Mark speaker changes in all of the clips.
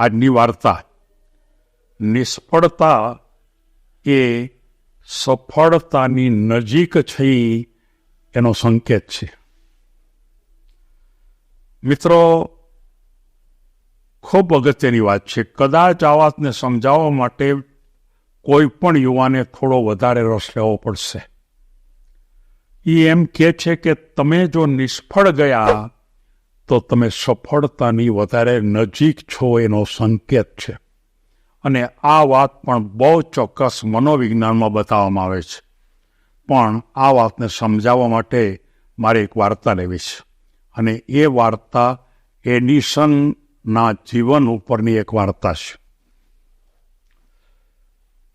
Speaker 1: આજની વાર્તા. નિષ્ફળતા એ સફળતાની નજીક છે એનો સંકેત છે. મિત્રો, ખૂબ અગત્યની વાત છે. કદાચ આ વાતને સમજાવવા માટે કોઈ પણ યુવાને થોડો વધારે રસ લેવો પડશે. એ એમ કે છે કે તમે જો નિષ્ફળ ગયા તો તમે સફળતાની વધારે નજીક છો એનો સંકેત છે. અને આ વાત પણ બહુ ચોક્કસ મનોવિજ્ઞાનમાં બતાવવામાં આવે છે. પણ આ વાતને સમજાવવા માટે મારે એક વાર્તા લેવી છે. અને એ વાર્તા એડિસનના જીવન ઉપરની એક વાર્તા છે.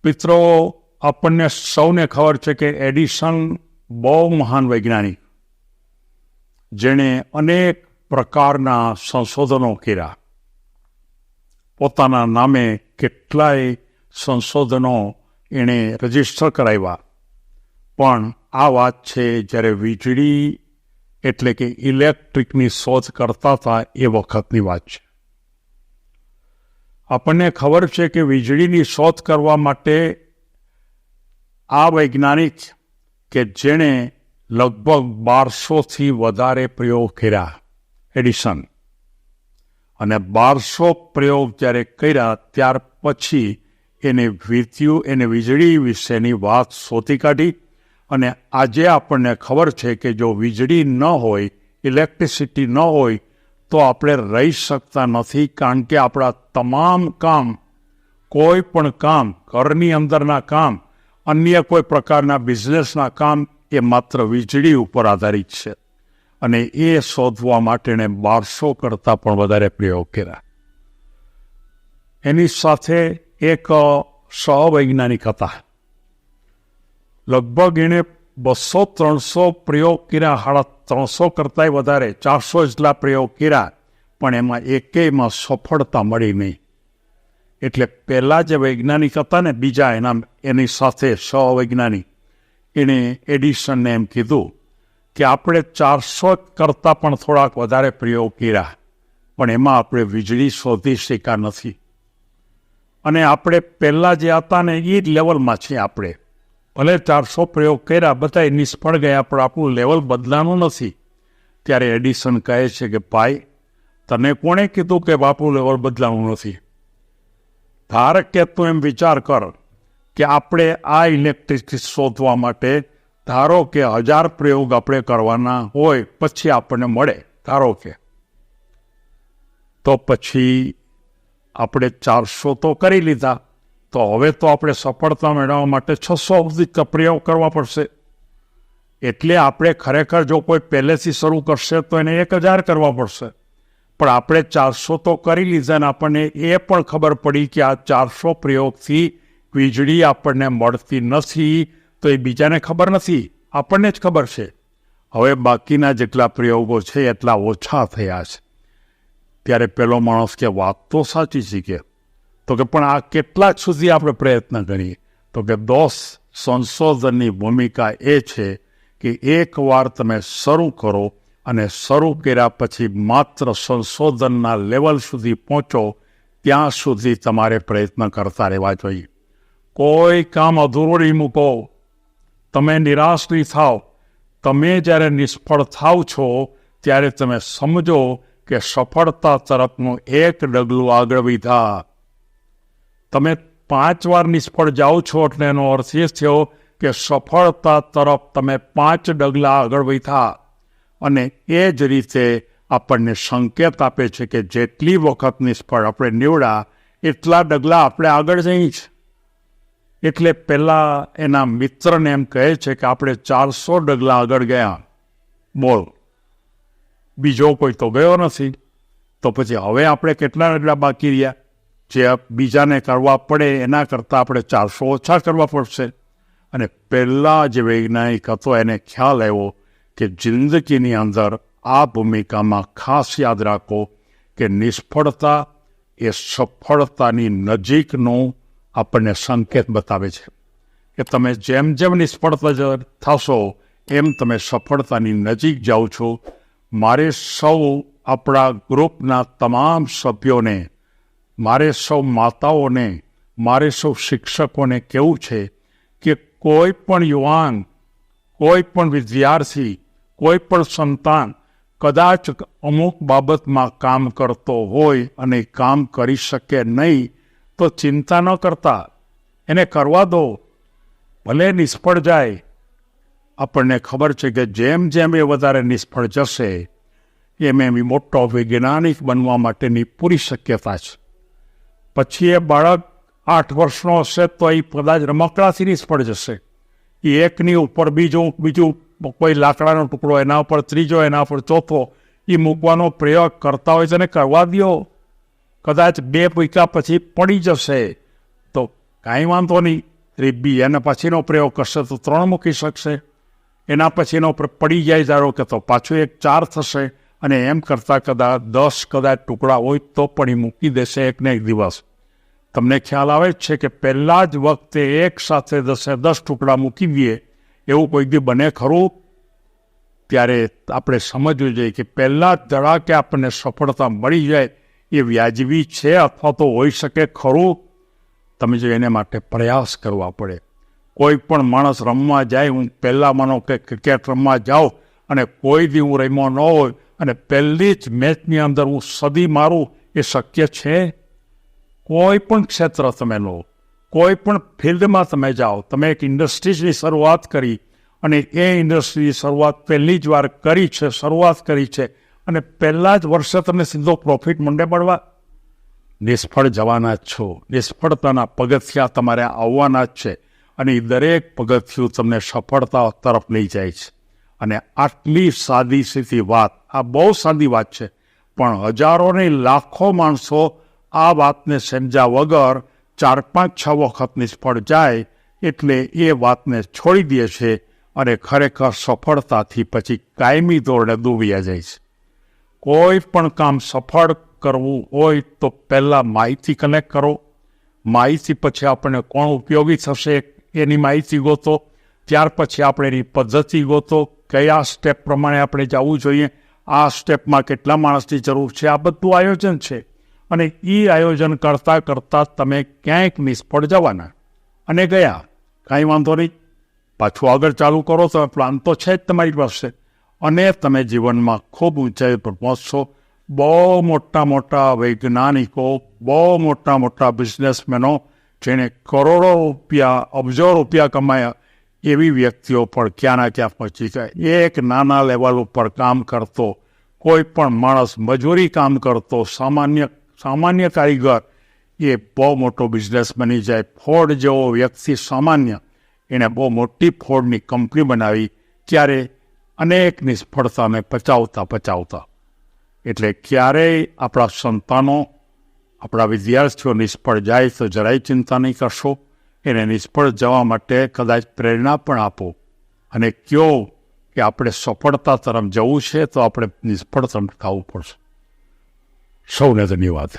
Speaker 1: મિત્રો, આપણને સૌને ખબર છે કે એડિસન બહુ મહાન વૈજ્ઞાનિક. જેણે અનેક પ્રકારના સંશોધનો કર્યા. પોતાના નામે કેટલાય સંશોધનો એણે રજિસ્ટર કરાવ્યા. પણ આ વાત છે જ્યારે વીજળી એટલે કે ઇલેક્ટ્રિકની શોધ કરતા હતા એ વખતની વાત છે. આપણને ખબર છે કે વીજળીની શોધ કરવા માટે આ વૈજ્ઞાનિક કે જેણે લગભગ બારસોથી વધારે પ્રયોગ કર્યા. એડિસન અને બારસો પ્રયોગ જ્યારે કર્યા, ત્યાર પછી એને વીત્યું એને વીજળી વિશેની વાત શોધી કાઢી અને આજે આપણને ખબર છે કે જો વીજળી ન હોય, ઇલેક્ટ્રિસિટી ન હોય, તો આપણે રહી શકતા નથી કારણ કે આપણા તમામ કામ, કોઈ પણ કામ, ઘરની અંદરના કામ, અન્ય કોઈ પ્રકારના બિઝનેસના કામ, એ માત્ર વીજળી ઉપર આધારિત છે. અને એ શોધવા માટે એણે બારસો કરતાં પણ વધારે પ્રયોગ કર્યા. એની સાથે એક સહવૈજ્ઞાનિક હતા. લગભગ એણે બસો ત્રણસો પ્રયોગ કર્યા સાડા ત્રણસો કરતાંય વધારે, ચારસો જેટલા પ્રયોગ કર્યા, પણ એમાં એકેયમાં સફળતા મળી નહીં. એટલે પહેલાં જે વૈજ્ઞાનિક હતા ને, બીજા એના, એની સાથે સહવૈજ્ઞાનિક એણે એડિશનને એમ કીધું કે આપણે ચારસો કરતાં પણ થોડાક વધારે પ્રયોગ કર્યા. પણ એમાં આપણે વીજળી શોધી શક્યા નથી. અને આપણે પહેલાં જે હતા ને એ જ લેવલમાં છીએ આપણે. ભલે ચારસો પ્રયોગ કર્યા બધા નિષ્ફળ ગયા, પણ આપણું લેવલ બદલાનું નથી. ત્યારે એડિસન કહે છે કે, ભાઈ, તને કોણે કીધું કે બાપુ લેવલ બદલાવું નથી? ધાર કે તું એમ વિચાર કર કે આપણે આ ઇલેક્ટ્રિસિટી શોધવા માટે ધારો કે હજાર પ્રયોગ આપણે કરવાના હોય, પછી આપણને મળે. ધારો કે. તો પછી આપણે ચારસો તો કરી લીધા. તો હવે તો આપણે સફળતા મેળવવા માટે છસો સુધી પ્રયોગ કરવા પડશે. એટલે આપણે ખરેખર જો કોઈ પહેલેથી શરૂ કરશે, તો એને એક હજાર કરવા પડશે. પણ આપણે ચારસો તો કરી લીધા ને આપણને એ પણ ખબર પડી કે આ ચારસો પ્રયોગથી વીજળી આપણને મળતી નથી. તો એ બીજાને ખબર નથી. આપણને જ ખબર છે. હવે બાકીના જેટલા પ્રયોગો છે એટલા ઓછા થયા છે. ત્યારે પેલો માણસ કે વાત તો સાચી છે કે? તો કે પણ આ કેટલા સુધી આપણે પ્રયત્ન કરીએ? તો કે દોસ્ત સંશોધનની ભૂમિકા એ છે કે એકવાર તમે શરૂ કરો અને શરૂ કર્યા પછી માત્ર સંશોધનના લેવલ સુધી પહોંચો, ત્યાં સુધી તમારે પ્રયત્ન કરતા રહેવા જોઈએ. કોઈ કામ અધૂરું નહીં મૂકો. તમે નિરાશ નહીં થાવ તમે જ્યારે નિષ્ફળ થાવ છો, ત્યારે તમે સમજો કે સફળતા તરફનું એક ડગલું આગળ વધ્યા. તમે પાંચ વાર નિષ્ફળ જાઓ છો એટલે એનો અર્થ એ થયો કે સફળતા તરફ તમે પાંચ ડગલા આગળ વધ્યા. અને એ જ રીતે આપણને સંકેત આપે છે કે જેટલી વખત નિષ્ફળ આપણે નીવડા એટલા ડગલા આપણે આગળ જઈ છે. એટલે પહેલાં એના મિત્રને એમ કહે છે કે આપણે ચારસો ડગલા આગળ ગયા. બોલ. બીજો કોઈ તો ગયો નથી. તો પછી હવે આપણે કેટલા ડગલા બાકી રહ્યા? જે બીજાને કરવા પડે એના કરતાં આપણે ચારસો ઓછા કરવા પડશે. અને પહેલાં જે વૈજ્ઞાનિક હતો એને ખ્યાલ આવ્યો કે જિંદગીની અંદર આ ભૂમિકામાં ખાસ યાદ રાખો કે નિષ્ફળતા એ સફળતાની નજીકનું આપણને સંકેત બતાવે છે કે તમે જેમ જેમ નિષ્ફળતા થશો, એમ તમે સફળતાની નજીક જાઓ છો. મારે સૌ આપણા ગ્રુપના તમામ સભ્યોને, મારે સૌ માતાઓને, મારે સૌ શિક્ષકોને કેવું છે કે કોઈ પણ યુવાન, કોઈ પણ વિદ્યાર્થી, કોઈ પણ સંતાન કદાચ અમુક બાબતમાં કામ કરતો હોય અને કામ કરી શકે નહીં તો ચિંતા ન કરતા. એને કરવા દો. ભલે નિષ્ફળ જાય. આપણને ખબર છે કે જેમ જેમ એ વધારે નિષ્ફળ જશે, એમ એમ મોટો વૈજ્ઞાનિક બનવા માટેની પૂરી શક્યતા છે. પછી એ બાળક આઠ વર્ષનો હશે તો એ કદાચ રમકડાથી નિષ્ફળ જશે. એ એકની ઉપર બીજું બીજું કોઈ લાકડાનો ટુકડો એના ઉપર, ત્રીજો એના ઉપર, ચોથો, એ મૂકવાનો પ્રયોગ કરતા હોય તેને કરવા દો કદાચ બે પૈકા પછી પડી જશે. તો કાંઈ વાંધો નહીં. એ બી એના પછીનો પ્રયોગ કરશે તો ત્રણ મૂકી શકશે. એના પછીનો પડી જાય ધારો કે તો પાછું એક ચાર થશે અને એમ કરતાં કદાચ દસ કદાચ ટુકડા હોય તો પણ એ મૂકી દેશે એક ને એક દિવસ. તમને ખ્યાલ આવે જ છે કે પહેલાં જ વખતે એક સાથે દસે દસ ટુકડા મૂકી દઈએ. એવું કોઈ દી બને ખરું? ત્યારે આપણે સમજવું જોઈએ કે પહેલાં જ ધડાકે આપણને સફળતા મળી જાય એ વ્યાજબી છે અથવા તો હોઈ શકે ખરું? તમે જો એને માટે પ્રયાસ કરવા પડે. કોઈ પણ માણસ રમવા જાય, હું પહેલાં માનો કે ક્રિકેટ રમવા જાઉં અને કોઈ દી હું રમ્યો ન હોય અને પહેલી જ મેચની અંદર હું સદી મારું, એ શક્ય છે? કોઈ પણ ક્ષેત્ર તમે લો, કોઈ પણ ફિલ્ડમાં તમે જાઓ, તમે એક ઇન્ડસ્ટ્રીઝની શરૂઆત કરી અને એ ઇન્ડસ્ટ્રીની શરૂઆત પહેલી જ વાર કરી છે, શરૂઆત કરી છે અને પહેલાં જ વર્ષે તમને સીધો પ્રોફિટ મંડે મળવા નિષ્ફળ જવાના જ છો. નિષ્ફળતાના પગથિયા તમારે આવવાના જ છે. અને એ દરેક પગથિયું તમને સફળતા તરફ લઈ જાય છે. અને આટલી સાદી સીધી વાત, આ બહુ સાદી વાત છે. પણ હજારો ને લાખો માણસો આ વાતને સમજ્યા વગર ચાર પાંચ છ વખત નિષ્ફળ જાય એટલે એ વાતને છોડી દે છે અને ખરેખર સફળતાથી પછી કાયમી ધોરણે ડૂબિયા જાય છે. કોઈ પણ કામ સફળ કરવું હોય તો પહેલાં માહિતી કલેક્ટ કરો. માહિતી પછી આપણને કોણ ઉપયોગી થશે એની માહિતી ગોતો. ત્યાર પછી આપણે એની પદ્ધતિ ગોતો. કયા સ્ટેપ પ્રમાણે આપણે જવું જોઈએ, આ સ્ટેપમાં કેટલા માણસની જરૂર છે, આ બધું આયોજન છે. અને એ આયોજન કરતાં કરતાં તમે ક્યાંક નિષ્ફળ જવાના. અને ગયા. કાંઈ વાંધો નહીં. પાછું આગળ ચાલુ કરો તો પ્લાન તો છે જ તમારી પાસે. અને તમે જીવનમાં ખૂબ ઊંચાઈ પર પહોંચશો. બહુ મોટા મોટા વૈજ્ઞાનિકો, બહુ મોટા મોટા બિઝનેસમેનો, જેણે કરોડો રૂપિયા, અબજો રૂપિયા કમાયા, એવી વ્યક્તિઓ પણ ક્યાંના ક્યાં પહોંચી જાય એક નાના લેવલ ઉપર કામ કરતો, કોઈ પણ માણસ મજૂરી કામ કરતો, સામાન્ય સામાન્ય કારીગર, એ બહુ મોટો બિઝનેસ બની જાય. ફોર્ડ જેવો વ્યક્તિ સામાન્ય એણે બહુ મોટી ફોર્ડની કંપની બનાવી. ત્યારે અનેક નિષ્ફળતાને પચાવતા પચાવતા. એટલે ક્યારેય આપણા સંતાનો, આપણા વિદ્યાર્થીઓ નિષ્ફળ જાય તો જરાય ચિંતા નહીં કરશો. એને નિષ્ફળ જવા માટે કદાચ પ્રેરણા પણ આપો. અને કહો કે આપણે સફળતા તરફ જવું છે તો આપણે નિષ્ફળ તરફ થવું પડશે. સૌને ધન્યવાદ.